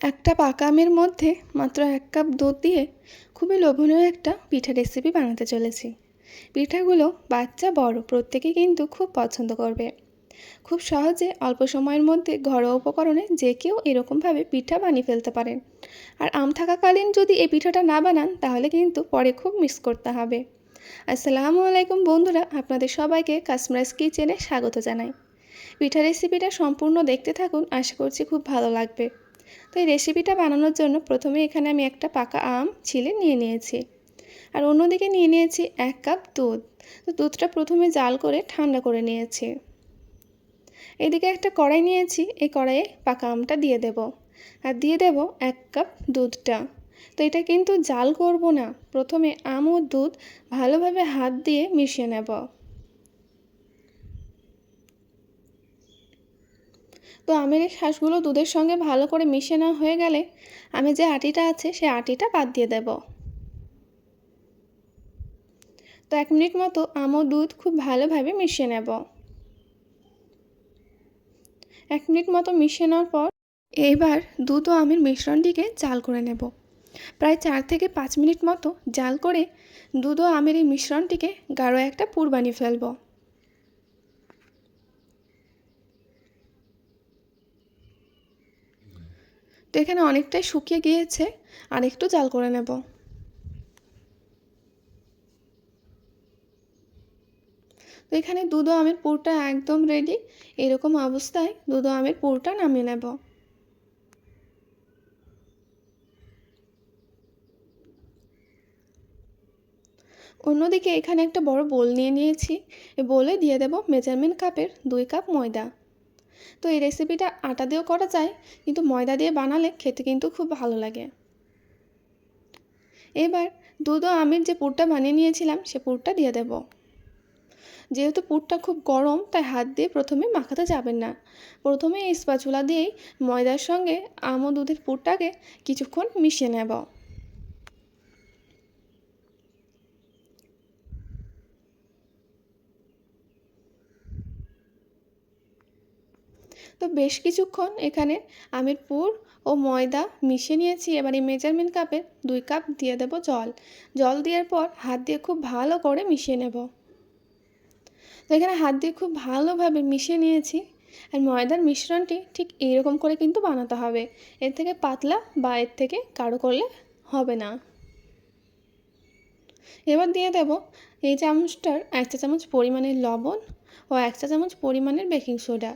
একটা পাকা আমের মধ্যে মাত্র এক কাপ দুধ দিয়ে খুবই লোভনীয় একটা পিঠা রেসিপি বানাতে চলেছি। পিঠাগুলো বাচ্চা, বড় প্রত্যেকেই কিন্তু খুব পছন্দ করবে। খুব সহজে অল্প সময়ের মধ্যে ঘরোয়া উপকরণে যে কেউ এরকমভাবে পিঠা বানিয়ে ফেলতে পারেন। আর আম থাকাকালীন যদি এই পিঠাটা না বানান, তাহলে কিন্তু পরে খুব মিস করতে হবে। আসসালামু আলাইকুম বন্ধুরা, আপনাদের সবাইকে কাশ্মীরাইজ কিচেনে স্বাগত জানাই। পিঠা রেসিপিটা সম্পূর্ণ দেখতে থাকুন, আশা করছি খুব ভালো লাগবে। তো এই রেসিপিটা বানানোর জন্য প্রথমে এখানে আমি একটা পাকা আম ছিলে নিয়ে নিয়েছি। আর অন্যদিকে নিয়ে নিয়েছি এক কাপ দুধ। তো দুধটা প্রথমে জাল করে ঠান্ডা করে নিয়েছি। এদিকে একটা কড়াই নিয়েছি, এই কড়াইয়ে পাকা আমটা দিয়ে দেব। আর দিয়ে দেব এক কাপ দুধটা। তো এটা কিন্তু জাল করব না। প্রথমে আম ও দুধ ভালোভাবে হাত দিয়ে মিশিয়ে নেব। তো আমের এই শ্বাসগুলো দুধের সঙ্গে ভালো করে মিশে না হয়ে গেলে আমি যে আটিটা আছে, সে আটিটা বাদ দিয়ে দেব। তো এক মিনিট মতো আম ও দুধ খুব ভালোভাবে মিশিয়ে নেব। এক মিনিট মতো মিশিয়ে নেওয়ার পর এবার দুধ ও আমের মিশ্রণটিকে জাল করে নেব। প্রায় চার থেকে পাঁচ মিনিট মতো জাল করে দুধ ও আমের এই মিশ্রণটিকে গাঢ় একটা পুর বানিয়ে ফেলব। তো এখানে অনেকটাই শুকিয়ে গিয়েছে, আর একটু জাল করে নেব। তো এখানে দুধ আমের পুরটা একদম রেডি এরকম অবস্থায় দুধ আমের পুরটা নামিয়ে নেব। অন্যদিকে এখানে একটা বড় বোল নিয়ে নিয়েছি বোলে দিয়ে দেব মেজারমেন্ট কাপের দুই কাপ ময়দা। তো এই রেসিপিটা আটা দিয়েও করা যায়, কিন্তু ময়দা দিয়ে বানালে খেতে কিন্তু খুব ভালো লাগে। এবার দুধ ও আমের যে পুরটা বানিয়ে নিয়েছিলাম, সে পুরটা দিয়ে দেব। যেহেতু পুরটা খুব গরম, তাই হাত দিয়ে প্রথমে মাখাতে যাবেন না। প্রথমে এই স্পাচুলা দিয়েই ময়দার সঙ্গে আম ও দুধের পুরটাকে কিছুক্ষণ মিশিয়ে নেব। তো বেশ কিছুক্ষণ এখানে আমের পুর ও ময়দা মিশিয়ে নিয়েছি। এবার এই মেজারমেন্ট কাপের দুই কাপ দিয়ে দেব জল। জল দেওয়ার পর হাত দিয়ে খুব ভালো করে মিশিয়ে নেব। তো এখানে হাত দিয়ে খুব ভালোভাবে মিশিয়ে নিয়েছি আর ময়দার মিশ্রণটি ঠিক এইরকম করে কিন্তু বানাতে হবে। এর থেকে পাতলা বা এর থেকে কারও করলে হবে না। এবার দিয়ে দেব এই চামচটার এক চা চামচ পরিমাণের লবণ ও এক চা চামচ পরিমাণের বেকিং সোডা।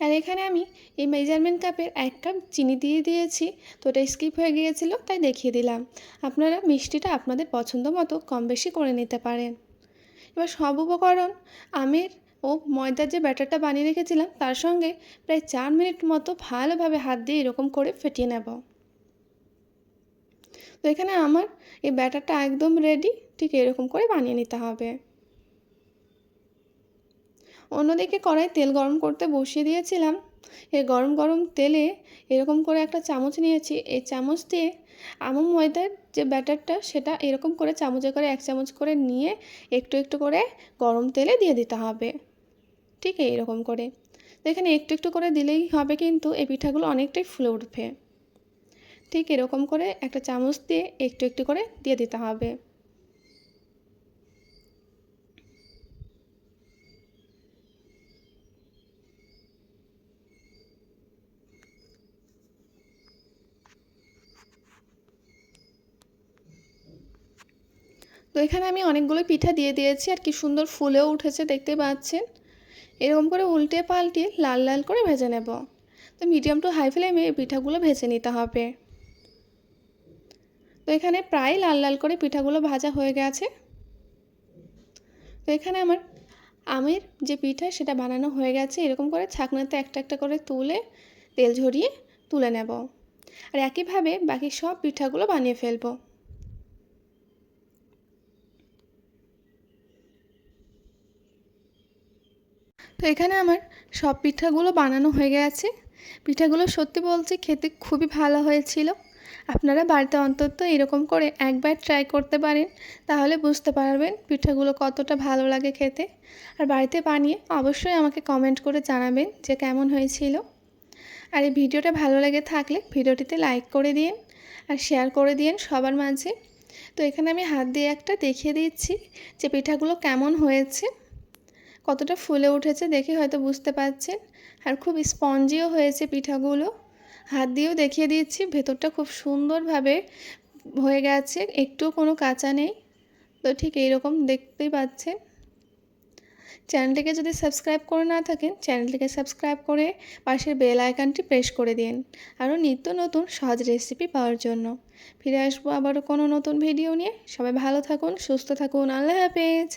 আর এখানে আমি এই মেজারমেন্ট কাপের এক কাপ চিনি দিয়ে দিয়েছি। তো ওটা স্কিপ হয়ে গিয়েছিল, তাই দেখিয়ে দিলাম। আপনারা মিষ্টিটা আপনাদের পছন্দ মতো কম বেশি করে নিতে পারেন। এবার সব উপকরণ, আমের ও ময়দার যে ব্যাটারটা বানিয়ে রেখেছিলাম, তার সঙ্গে প্রায় চার মিনিট মতো ভালোভাবে হাত দিয়ে এরকম করে ফেটিয়ে নেব। তো এখানে আমার এই ব্যাটারটা একদম রেডি ঠিক এরকম করে বানিয়ে নিতে হবে। অন্যদিকে কড়াই তেল গরম করতে বসিয়ে দিয়েছিলাম। এই গরম গরম তেলে এরকম করে একটা চামচ নিয়েছি। এই চামচ দিয়ে আমন ময়দার যে ব্যাটারটা, সেটা এরকম করে চামচে করে এক চামচ করে নিয়ে একটু একটু করে গরম তেলে দিয়ে দিতে হবে। ঠিক এইরকম করে। এখানে একটু একটু করে দিলেই হবে কিন্তু এই পিঠাগুলো অনেকটাই ফুলে উঠবে। ঠিক এরকম করে একটা চামচ দিয়ে একটু একটু করে দিয়ে দিতে হবে। তো এখানে আমি অনেকগুলো পিঠা দিয়ে দিয়েছি আর কি সুন্দর ফুলেও উঠেছে, দেখতে পাচ্ছেন। এরকম করে উল্টে পাল্টে লাল লাল করে ভেজে নেব। তো মিডিয়াম টু হাই ফ্লেমে এই পিঠাগুলো ভেজে নিতে হবে। তো এখানে প্রায় লাল লাল করে পিঠাগুলো ভাজা হয়ে গেছে। তো এখানে আমার আমের যে পিঠা সেটা বানানো হয়ে গেছে। এরকম করে ছাকনাতে একটা একটা করে তুলে তেল ঝরিয়ে তুলে নেব। আর একইভাবে বাকি সব পিঠাগুলো বানিয়ে ফেলব। তো এখানে আমার সব পিঠাগুলো বানানো হয়ে গেছে। পিঠাগুলো সত্যি বলছি খেতে খুবই ভালো হয়েছিল। আপনারা বাড়িতে অন্তত এরকম করে একবার ট্রাই করতে পারেন, তাহলে বুঝতে পারবেন পিঠাগুলো কতটা ভালো লাগে খেতে। আর বাড়িতে বানিয়ে অবশ্যই আমাকে কমেন্ট করে জানাবেন যে কেমন হয়েছিল। আর এই ভিডিওটা ভালো লেগে থাকলে ভিডিওটিতে লাইক করে দিন আর শেয়ার করে দিন সবার মাঝে। তো এখানে আমি হাত দিয়ে একটা দেখিয়ে দিচ্ছি যে পিঠাগুলো কেমন হয়েছে। কতটা ফুলে উঠেছে দেখে হয়তো বুঝতে পারছেন। আর খুব স্পঞ্জিও হয়েছে পিঠাগুলো। হাত দিয়েও দেখিয়ে দিচ্ছি, ভেতরটা খুব সুন্দরভাবে হয়ে গেছে, একটুও কোনো কাঁচা নেই। তো ঠিক এইরকম দেখতেই পাচ্ছেন। চ্যানেলটিকে যদি সাবস্ক্রাইব করে না থাকেন, চ্যানেলটিকে সাবস্ক্রাইব করে পাশের বেল আইকনটি প্রেস করে দিন। আরও নিত্য নতুন সহজ রেসিপি পাওয়ার জন্য। ফিরে আসব আবারও কোনো নতুন ভিডিও নিয়ে। সবাই ভালো থাকুন, সুস্থ থাকুন। আল্লাহ হাফেজ।